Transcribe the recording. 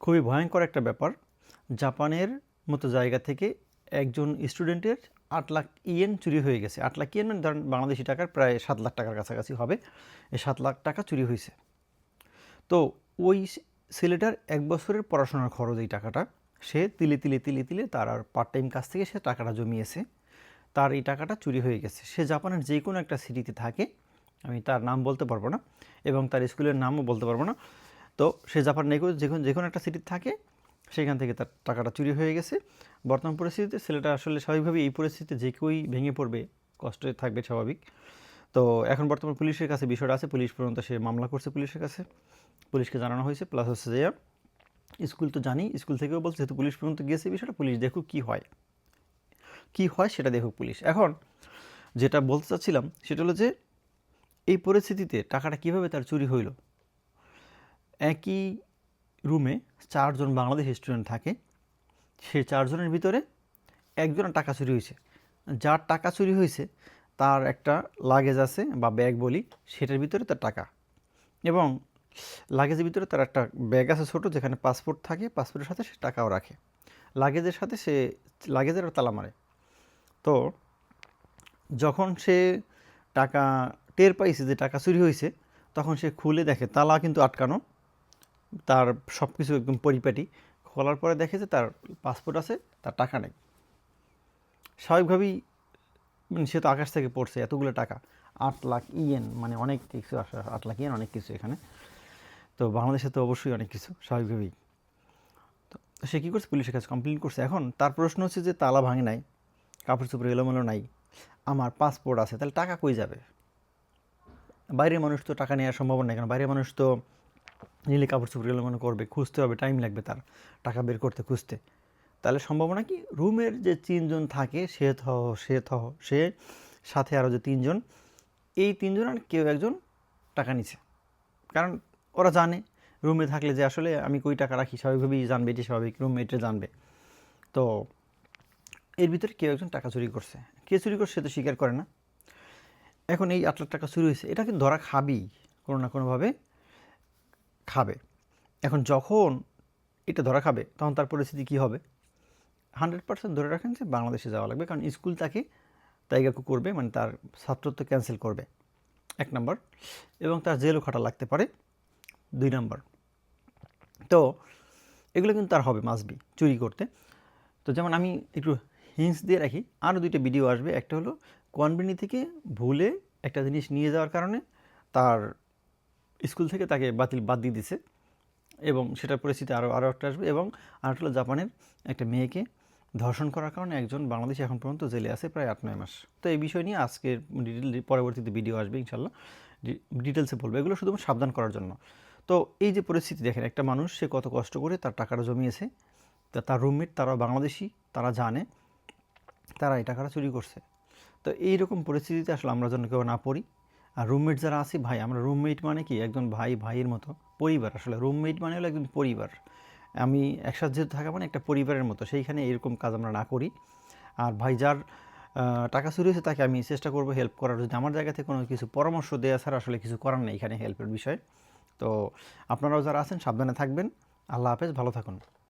খুবই ভয়ঙ্কর একটা ব্যাপার। জাপানের মতো জায়গা থেকে একজন স্টুডেন্টের আট লাখ ইয়েন চুরি হয়ে গেছে। আট লাখ ইয়েন মানে ধরেন বাংলাদেশি টাকার প্রায় সাত লাখ টাকার কাছাকাছি হবে। এই সাত লাখ টাকা চুরি হয়েছে। তো ওই ছেলেটার এক বছরের পড়াশোনার খরচ এই টাকাটা, সে তিলে তিলে তিলে তিলে তার আর পার্ট টাইম কাজ থেকে সে টাকাটা জমিয়েছে। তার এই টাকাটা চুরি হয়ে গেছে। সে জাপানের যে কোনো একটা সিটিতে থাকে, আমি তার নাম বলতে পারব না এবং তার স্কুলের নামও বলতে পারব না। তো সে জাপান নেই যে কোনো যে কোনো একটা সিটিতে থাকে, সেখান থেকে তার টাকাটা চুরি হয়ে গেছে। বর্তমান পরিস্থিতিতে ছেলেটা আসলে স্বাভাবিকভাবেই এই পরিস্থিতিতে যে কেউই ভেঙে পড়বে, কষ্টে থাকবে স্বাভাবিক। তো এখন বর্তমান পুলিশের কাছে বিষয়টা আছে। পুলিশ পর্যন্ত সে মামলা করছে পুলিশের কাছে। পুলিশকে জানানো হয়েছে প্লাস হচ্ছে যে, স্কুল তো জানি, স্কুল থেকেও বলছে, যেহেতু পুলিশ পর্যন্ত গিয়েছে বিষয়টা, পুলিশ দেখুক কী হয়। কী হয় সেটা দেখুক পুলিশ। এখন যেটা বলতে চাচ্ছিলাম, সেটা হলো যে, এই পরিস্থিতিতে টাকাটা কীভাবে তার চুরি হইল? একই রুমে চারজন বাংলাদেশ স্টুডেন্ট থাকে। সেই চারজনের ভিতরে একজনের টাকা চুরি হয়েছে। যার টাকা চুরি হয়েছে, তার একটা লাগেজ আছে বা ব্যাগ বলি, সেটার ভিতরে তার টাকা। এবং লাগেজের ভিতরে তার একটা ব্যাগ আছে ছোটো, যেখানে পাসপোর্ট থাকে পাসপোর্টের সাথে সে টাকাও রাখে। লাগেজের সাথে সে লাগেজের তালা মারে। তো যখন সে টাকা টের পাইছে যে টাকা চুরি হয়েছে, তখন সে খুলে দেখে, তালা কিন্তু আটকানো। তার সব কিছু একদম পরিপাটি। খোলার পরে দেখে যে তার পাসপোর্ট আছে, তার টাকা নেই। স্বাভাবিকভাবেই মানে সে তো আকাশ থেকে পড়ছে, এতগুলো টাকা। আট লাখ ইয়েন মানে অনেক কিছু আট লাখ ইয়েন অনেক কিছু এখানে। তো বাংলাদেশে তো অবশ্যই অনেক কিছু, স্বাভাবিকভাবেই। তো সে কী করছে? পুলিশের কাছে কমপ্লেন করছে। এখন তার প্রশ্ন হচ্ছে যে তালা ভাঙে নাই, কাপড় চোপড় এলোমেলো নাই, আমার পাসপোর্ট আছে, তাহলে টাকা কই যাবে? বাইরের মানুষ তো টাকা নেওয়ার সম্ভাবনা নেই, কারণ বাইরের মানুষ তো নিলে কাপড় চোপড় মনে করবে, খুঁজতে হবে টাইম লাগবে তার, টাকা বের করতে, খুঁজতে। তাহলে সম্ভাবনা কি? রুমের যে তিনজন থাকে, সে থহ সে থহ সে সাথে আরও যে তিনজন, এই তিনজন আর কেউ একজন টাকা নিছে। কারণ ওরা জানে, রুমে থাকলে যে আসলে আমি কই টাকা রাখি, স্বাভাবিকভাবেই জানবে এটি স্বাভাবিক রুমমেটে জানবে। তো এর ভিতরে কেউ একজন টাকা চুরি করছে। কে চুরি করছে সে তো স্বীকার করে না। এখন এই আট লাখ টাকা চুরি হয়েছে, এটা কিন্তু ধরা খাবেই কোনো না কোনোভাবে। খাবে। এখন যখন এটা ধরা খাবে, তখন তার পরিস্থিতি কী হবে? হান্ড্রেড পার্সেন্ট ধরে রাখেন যে বাংলাদেশে যাওয়া লাগবে। কারণ স্কুল তাকে তাইগাকু করবে মানে তার ছাত্রত্ব ক্যান্সেল করবে। এক নম্বর। এবং তার জেলও খাটা লাগতে পারে। দুই নম্বর। তো এগুলো কিন্তু তার হবে মাসবি চুরি করতে। তো যেমন আমি একটু হিন্স দিয়ে রাখি, আরও দুইটা ভিডিও আসবে। একটা হলো কোয়ানবিনি থেকে ভুলে একটা জিনিস নিয়ে যাওয়ার কারণে তার স্কুল থেকে তাকে বাতিল, বাদ দিয়ে দিছে এবং সেটার পরিস্থিতি আরও আরও একটা আসবে এবং আরেকটা হলো জাপানের একটা মেয়েকে ধর্ষণ করার কারণে একজন বাংলাদেশি এখন পর্যন্ত জেলে আছে প্রায় আট, নয় মাস। তো এই বিষয় নিয়ে আজকের ডিটেল, পরবর্তীতে ভিডিও আসবে ইনশাল্লাহ ডিটেলসে বলব, এগুলো শুধু সাবধান করার জন্য। তো এই যে পরিস্থিতি দেখেন, একটা মানুষ সে কত কষ্ট করে তার টাকাটা জমিয়েছে, তা তার রুমমেট তারা বাংলাদেশি, তারা জানে, তারা এই টাকাটা চুরি করছে। তো এইরকম পরিস্থিতিতে আসলে আমরা যেন কেউ না পড়ি। আর রুমমেট যারা আছি, ভাই, আমরা রুমমেট মানে কি? একজন ভাই, ভাইয়ের মতো। পরিবার, আসলে রুমমেট মানে হলো একজন পরিবার। আমি একসাথে যেহেতু থাকা মানে একটা পরিবারের মতো, সেইখানে এরকম কাজ আমরা না করি। আর ভাই, যার টাকা চুরি হয়েছে, তাকে আমি চেষ্টা করব হেল্প করার। যদি আমার জায়গা থেকে কোনো কিছু পরামর্শ দেওয়া ছাড়া আসলে কিছু করার নেই এখানে হেল্পের বিষয়। তো আপনারাও যারা আছেন, সাবধানে থাকবেন। আল্লাহ হাফেজ, ভালো থাকুন।